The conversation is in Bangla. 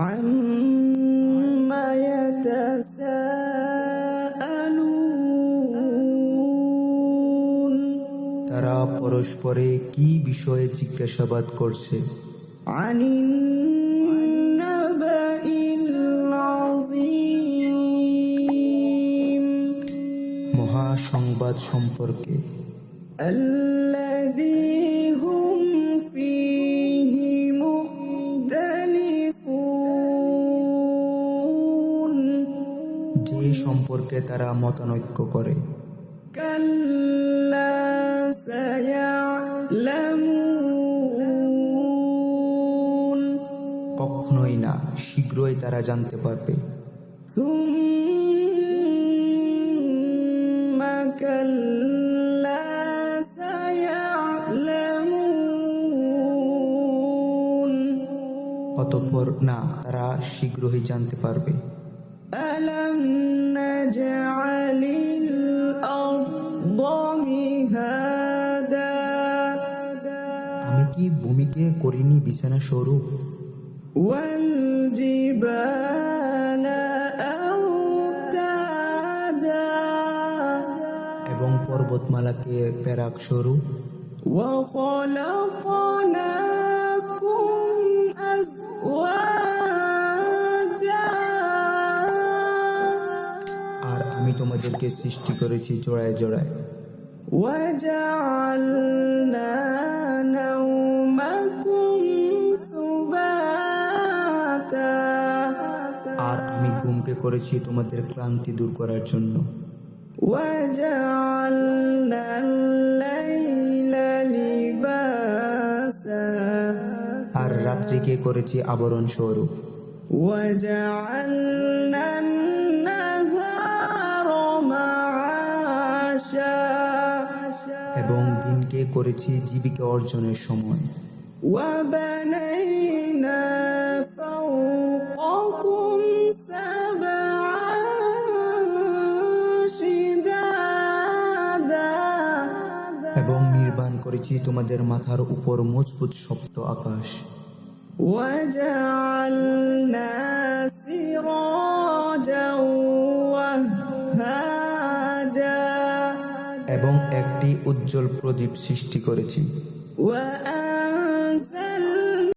عما يتساءلون তারা পরস্পরে কি বিষয়ে জিজ্ঞাসাবাদ করছে عن النبأ العظيم মহা সংবাদ সম্পর্কে الذي যে সম্পর্কে তারা মতানৈক্য করে। কখনোই না শীঘ্রই তারা জানতে পারবে। অতঃপর না তারা শীঘ্রই জানতে পারবে। ألم نجعل الأرض مهادا আমি কি ভূমিকে করিনি বিছানা স্বরূপ والجبال أوتادا এবং পর্বতমালাকে প্যারাক স্বরূপ وخلقناكم তোমাদেরকে সৃষ্টি করেছি জোড়ায় জোড়ায় وجعلنا نومكم سباتا আর আমি ঘুমকে করেছি তোমাদের ক্লান্তি দূর করার জন্য وجعلنا الليل لباسا আর রাত্রিকে করেছি আবরণ স্বরূপ وجعلنا এবং দিনকে করেছি জীবিকা অর্জনের সময় وبنينا فوقكم سبعا شدادا এবং নির্মাণ করেছি তোমাদের মাথার উপর মজবুত শক্ত আকাশ وجعلنا سراجا এবং একটি উজ্জ্বল প্রদীপ সৃষ্টি করেছি।